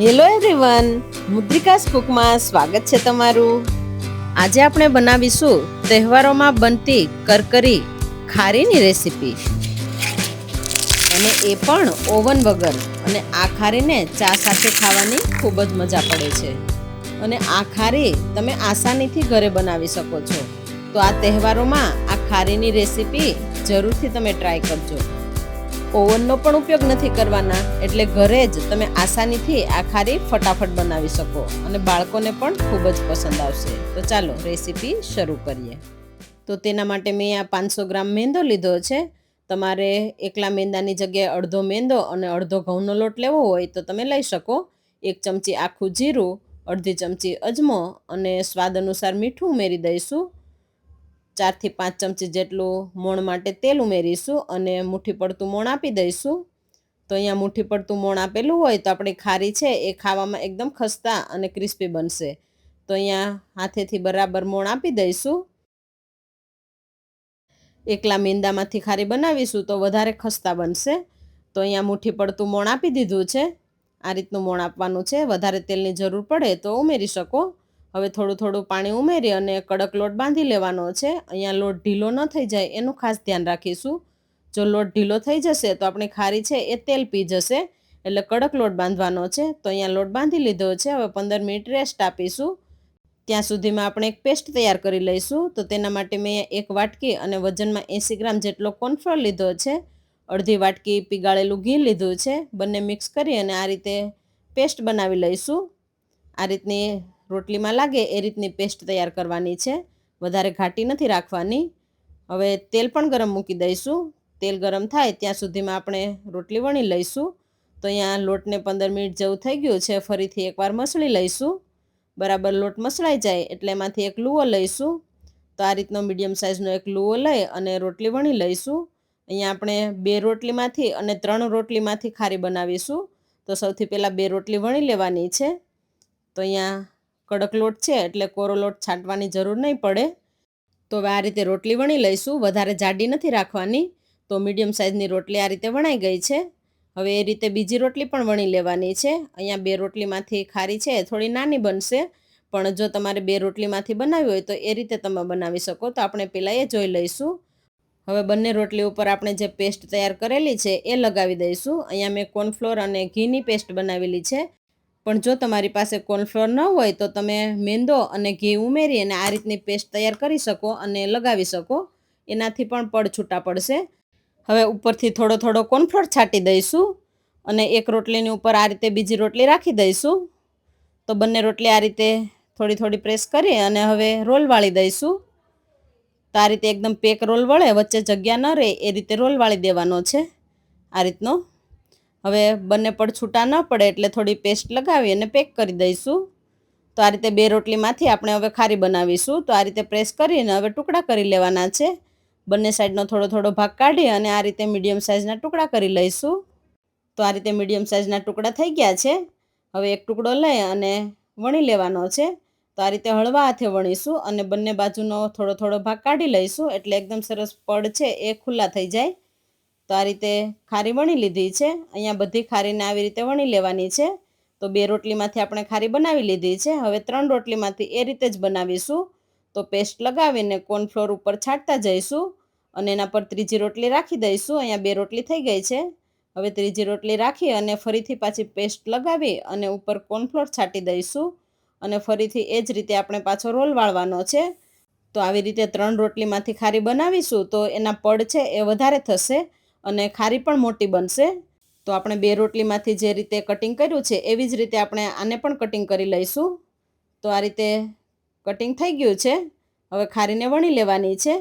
Hello everyone મુદ્રિકાસ કુકમાં સ્વાગત છે તમારું. આજે આપણે બનાવીશું તહેવારોમાં બનતી કરકરી ખારીની રેસીપી. અને એ પણ ઓવન વગર. અને આ ખારીને ચા સાથે ખાવાની ખૂબ જ મજા પડે છે. અને આ ખારી તમે આસાનીથી ઘરે બનાવી શકો છો. તો આ તહેવારોમાં આ ખારીની રેસીપી જરૂરથી તમે ટ્રાય કરજો. ઓવનનો પણ ઉપયોગ નથી કરવાના. એટલે ઘરે જ તમે આસાનીથી આ ખારી ફટાફટ બનાવી શકો અને બાળકોને પણ ખૂબ જ પસંદ આવશે. તો ચાલો, રેસીપી શરૂ કરીએ. તો તેના માટે મેં આ પાંચસો ગ્રામ મેંદો લીધો છે. તમારે એકલા મેંદાની જગ્યાએ અડધો મેંદો અને અડધો ઘઉંનો લોટ લેવો હોય તો તમે લઈ શકો. એક ચમચી આખું જીરું, અડધી ચમચી અજમો અને સ્વાદ અનુસાર મીઠું ઉમેરી દઈશું. ચારથી પાંચ ચમચી જેટલું મોણ માટે તેલ ઉમેરીશું અને મુઠ્ઠી પડતું મોણ આપી દઈશું. તો અહીંયા મુઠ્ઠી પડતું મોણ આપેલું હોય તો આપણી ખારી છે એ ખાવામાં એકદમ ખસ્તા અને ક્રિસ્પી બનશે. તો અહીંયા હાથેથી બરાબર મોણ આપી દઈશું. એકલા મીંદામાંથી ખારી બનાવીશું તો વધારે ખસ્તા બનશે. તો અહીંયા મુઠ્ઠી પડતું મોણ આપી દીધું છે. આ રીતનું મોણ આપવાનું છે. વધારે તેલની જરૂર પડે તો ઉમેરી શકો. હવે થોડું થોડું પાણી ઉમેરી અને કડક લોટ બાંધી લેવાનો છે. અહીંયા લોટ ઢીલો ન થઈ જાય એનું ખાસ ધ્યાન રાખીશું. જો લોટ ઢીલો થઈ જશે તો આપણી ખારી છે એ તેલ પી જશે. એટલે કડક લોટ બાંધવાનો છે. તો અહીંયા લોટ બાંધી લીધો છે. હવે પંદર મિનિટ રેસ્ટ આપીશું. ત્યાં સુધીમાં આપણે એક પેસ્ટ તૈયાર કરી લઈશું. તો તેના માટે મેં એક વાટકી અને વજનમાં એંસી ગ્રામ જેટલો કોર્નફ્લોર લીધો છે. અડધી વાટકી પીગાળેલું ઘી લીધું છે. બંને મિક્સ કરી અને આ રીતે પેસ્ટ બનાવી લઈશું. આ રીતની રોટલીમાં લાગે એ રીતની પેસ્ટ તૈયાર કરવાની છે. વધારે ઘાટી નથી રાખવાની. હવે તેલ પણ ગરમ મૂકી દઈશું. તેલ ગરમ થાય ત્યાં સુધીમાં આપણે રોટલી વણી લઈશું. તો અહીંયા લોટને પંદર મિનિટ જેવું થઈ ગયું છે. ફરીથી એકવાર મસળી લઈશું. બરાબર લોટ મસળાઈ જાય એટલે એમાંથી એક લૂવો લઈશું. તો આ રીતનો મીડિયમ સાઇઝનો એક લૂવો લઈ અને રોટલી વણી લઈશું. અહીંયા આપણે બે રોટલીમાંથી અને ત્રણ રોટલીમાંથી ખારી બનાવીશું. તો સૌથી પહેલાં બે રોટલી વણી લેવાની છે. તો અહીંયા કડક લોટ છે એટલે કોરો લોટ છાંટવાની જરૂર નહીં પડે. તો હવે આ રીતે રોટલી વણી લઈશું. વધારે જાડી નથી રાખવાની. તો મીડિયમ સાઇઝની રોટલી આ રીતે વણાઈ ગઈ છે. હવે એ રીતે બીજી રોટલી પણ વણી લેવાની છે. અહીંયા બે રોટલીમાંથી ખારી છે થોડી નાની બનશે. પણ જો તમારે બે રોટલીમાંથી બનાવી હોય તો એ રીતે તમે બનાવી શકો. તો આપણે પહેલાં એ જોઈ લઈશું. હવે બંને રોટલી ઉપર આપણે જે પેસ્ટ તૈયાર કરેલી છે એ લગાવી દઈશું. અહીંયા મેં કોર્નફ્લોર અને ઘીની પેસ્ટ બનાવેલી છે. પણ જો તમારી પાસે કોર્નફ્લોર ન હોય તો તમે મેંદો અને ઘી ઉમેરી અને આ રીતની પેસ્ટ તૈયાર કરી શકો અને લગાવી શકો. એનાથી પણ પડ છૂટા પડશે. હવે ઉપરથી થોડો થોડો કોર્નફ્લોર છાંટી દઈશું અને એક રોટલીની ઉપર આ રીતે બીજી રોટલી રાખી દઈશું. તો બંને રોટલી આ રીતે થોડી થોડી પ્રેસ કરી અને હવે રોલ વાળી દઈશું. તો આ રીતે એકદમ પેક રોલ વળે, વચ્ચે જગ્યા ન રહે, એ રીતે રોલ વાળી દેવાનો છે. આ રીતનો હવે બંને પડ છૂટા ન પડે એટલે થોડી પેસ્ટ લગાવી અને પેક કરી દઈશું. તો આ રીતે બે રોટલીમાંથી આપણે હવે ખારી બનાવીશું. તો આ રીતે પ્રેસ કરીને હવે ટુકડા કરી લેવાના છે. બંને સાઈડનો થોડો થોડો ભાગ કાઢી અને આ રીતે મીડિયમ સાઇઝના ટુકડા કરી લઈશું. તો આ રીતે મીડિયમ સાઇઝના ટુકડા થઈ ગયા છે. હવે એક ટુકડો લઈ અને વણી લેવાનો છે. તો આ રીતે હળવા હાથે વણીશું અને બંને બાજુનો થોડો થોડો ભાગ કાઢી લઈશું. એટલે એકદમ સરસ પડ છે એ ખુલ્લા થઈ જાય. તો આ રીતે ખારી વણી લીધી છે. અહીંયા બધી ખારીને આવી રીતે વણી લેવાની છે. તો બે રોટલીમાંથી આપણે ખારી બનાવી લીધી છે. હવે ત્રણ રોટલીમાંથી એ રીતે જ બનાવીશું. તો પેસ્ટ લગાવીને કોર્નફ્લોર ઉપર છાંટતા જઈશું અને એના પર ત્રીજી રોટલી રાખી દઈશું. અહીંયા બે રોટલી થઈ ગઈ છે. હવે ત્રીજી રોટલી રાખી અને ફરીથી પાછી પેસ્ટ લગાવી અને ઉપર કોર્નફ્લોર છાંટી દઈશું. અને ફરીથી એ જ રીતે આપણે પાછો રોલ વાળવાનો છે. તો આવી રીતે ત્રણ રોટલીમાંથી ખારી બનાવીશું તો એના પડ છે એ વધારે થશે. અને ખારી પણ મોટી બનશે. તો આપણે બે રોટલીમાંથી જે રીતે કટિંગ કર્યું છે, એવી જ રીતે આપણે આને પણ કટિંગ કરી લઈશું. તો આ રીતે કટિંગ થઈ ગયું છે. હવે ખારીને વણી લેવાની છે.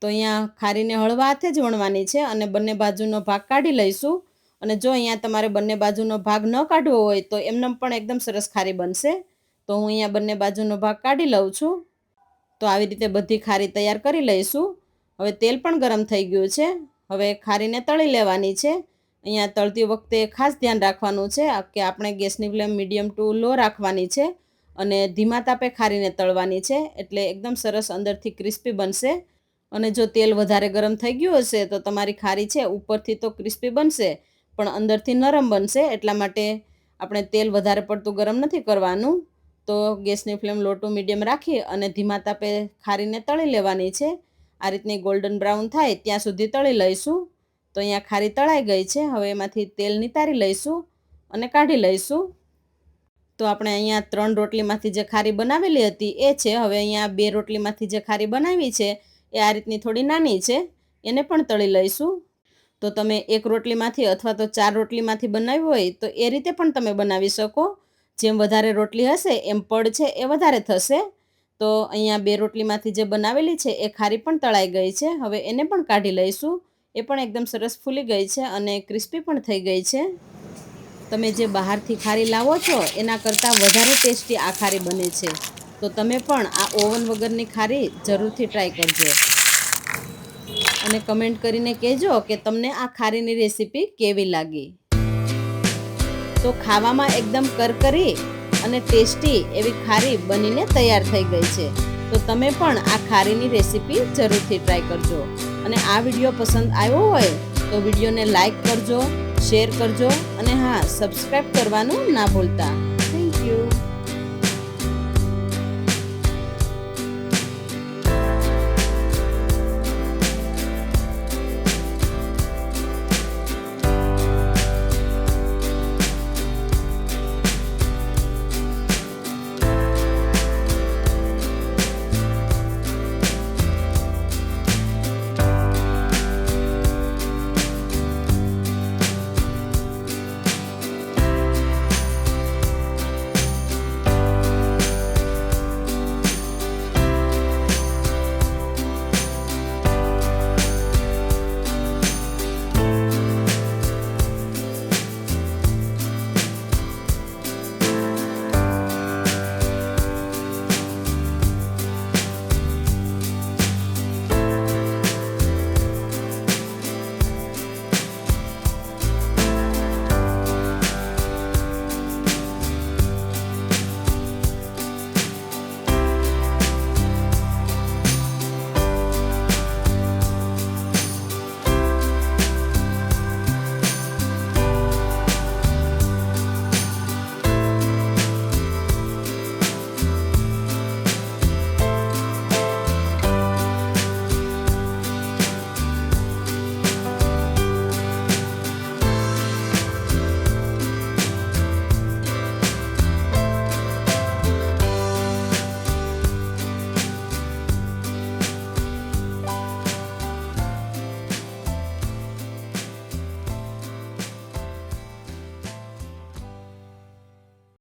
તો અહીંયા ખારીને હળવા હાથે જ વણવાની છે અને બંને બાજુનો ભાગ કાઢી લઈશું. અને જો અહીંયા તમારે બંને બાજુનો ભાગ ન કાઢવો હોય તો એમને પણ એકદમ સરસ ખારી બનશે. તો હું અહીંયા બંને બાજુનો ભાગ કાઢી લઉં છું. તો આવી રીતે બધી ખારી તૈયાર કરી લઈશું. હવે તેલ પણ ગરમ થઈ ગયું છે. હવે ખારીને તળી લેવાની છે. અહીંયા તળતી વખતે ખાસ ધ્યાન રાખવાનું છે કે આપણે ગેસની ફ્લેમ મીડિયમ ટુ લો રાખવાની છે અને ધીમા તાપે ખારીને તળવાની છે એટલે એકદમ સરસ અંદરથી ક્રિસ્પી બનશે. અને જો તેલ વધારે ગરમ થઈ ગયું હશે તો તમારી ખારી છે ઉપરથી તો ક્રિસ્પી બનશે પણ અંદરથી નરમ બનશે એટલા માટે આપણે તેલ વધારે પડતું ગરમ નથી કરવાનું. તો ગેસની ફ્લેમ લો ટુ મીડિયમ રાખી અને ધીમા તાપે ખારીને તળી લેવાની છે. આ રીતની ગોલ્ડન બ્રાઉન થાય, ત્યાં સુધી તળી લઈશું. તો અહીંયા ખારી તળાઈ ગઈ છે, હવે એમાંથી તેલ નિતારી લઈશું અને કાઢી લઈશું. તો આપણે અહીંયા ત્રણ રોટલીમાંથી જે ખારી બનાવેલી હતી એ છે, હવે અહીંયા બે રોટલીમાંથી જે ખારી બનાવી છે, એ આ રીતની થોડી નાની છે, એને પણ તળી લઈશું. તો તમે એક રોટલીમાંથી અથવા તો ચાર રોટલીમાંથી બનાવી હોય તો એ રીતે પણ તમે બનાવી શકો. જેમ વધારે રોટલી હશે, એમ પડ છે, એ વધારે થશે. તો અહીંયા બે રોટલીમાંથી જે બનાવેલી છે, એ ખારી પણ તળાઈ ગઈ છે. હવે એને પણ કાઢી લઈશું. એ પણ એકદમ સરસ ફૂલી ગઈ છે અને ક્રિસ્પી પણ થઈ ગઈ છે. તમે જે બહારથી ખારી લાવો છો, એના કરતાં વધારે ટેસ્ટી આ ખારી બને છે. તો તમે પણ આ ઓવન વગરની ખારી જરૂરથી ટ્રાય કરજો. અને કમેન્ટ કરીને કહેજો કે તમને આ ખારીની રેસીપી કેવી લાગી? તો ખાવામાં એકદમ કરકરી અને ટેસ્ટી એવી ખારી બનીને તૈયાર થઈ ગઈ છે. તો તમે પણ આ ખારીની રેસીપી જરૂરથી ટ્રાય કરજો. અને આ વીડિયો પસંદ આવ્યો હોય તો વિડીયોને લાઈક કરજો, શેર કરજો અને હા સબસ્ક્રાઈબ કરવાનું ના ભૂલતા. Thank you.